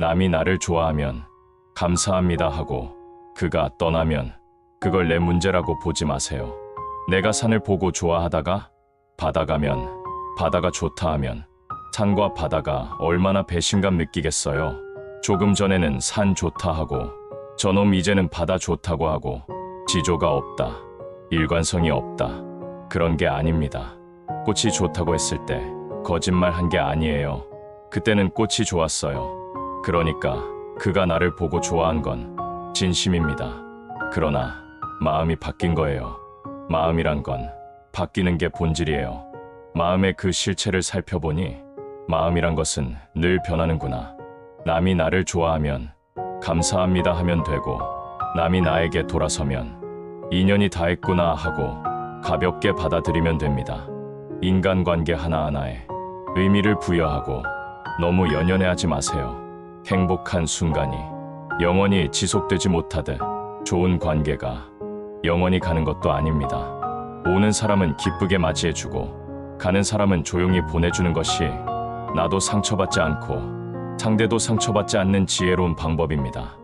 남이 나를 좋아하면 감사합니다 하고 그가 떠나면 그걸 내 문제라고 보지 마세요. 내가 산을 보고 좋아하다가 바다 가면 바다가 좋다 하면 산과 바다가 얼마나 배신감 느끼겠어요. 조금 전에는 산 좋다 하고 저놈 이제는 바다 좋다고 하고 지조가 없다. 일관성이 없다. 그런 게 아닙니다. 꽃이 좋다고 했을 때 거짓말 한 게 아니에요. 그때는 꽃이 좋았어요. 그러니까 그가 나를 보고 좋아한 건 진심입니다. 그러나 마음이 바뀐 거예요. 마음이란 건 바뀌는 게 본질이에요. 마음의 그 실체를 살펴보니 마음이란 것은 늘 변하는구나. 남이 나를 좋아하면 감사합니다 하면 되고 남이 나에게 돌아서면 인연이 다 했구나 하고 가볍게 받아들이면 됩니다. 인간관계 하나하나에 의미를 부여하고 너무 연연해하지 마세요. 행복한 순간이 영원히 지속되지 못하듯 좋은 관계가 영원히 가는 것도 아닙니다. 오는 사람은 기쁘게 맞이해주고 가는 사람은 조용히 보내주는 것이 나도 상처받지 않고 상대도 상처받지 않는 지혜로운 방법입니다.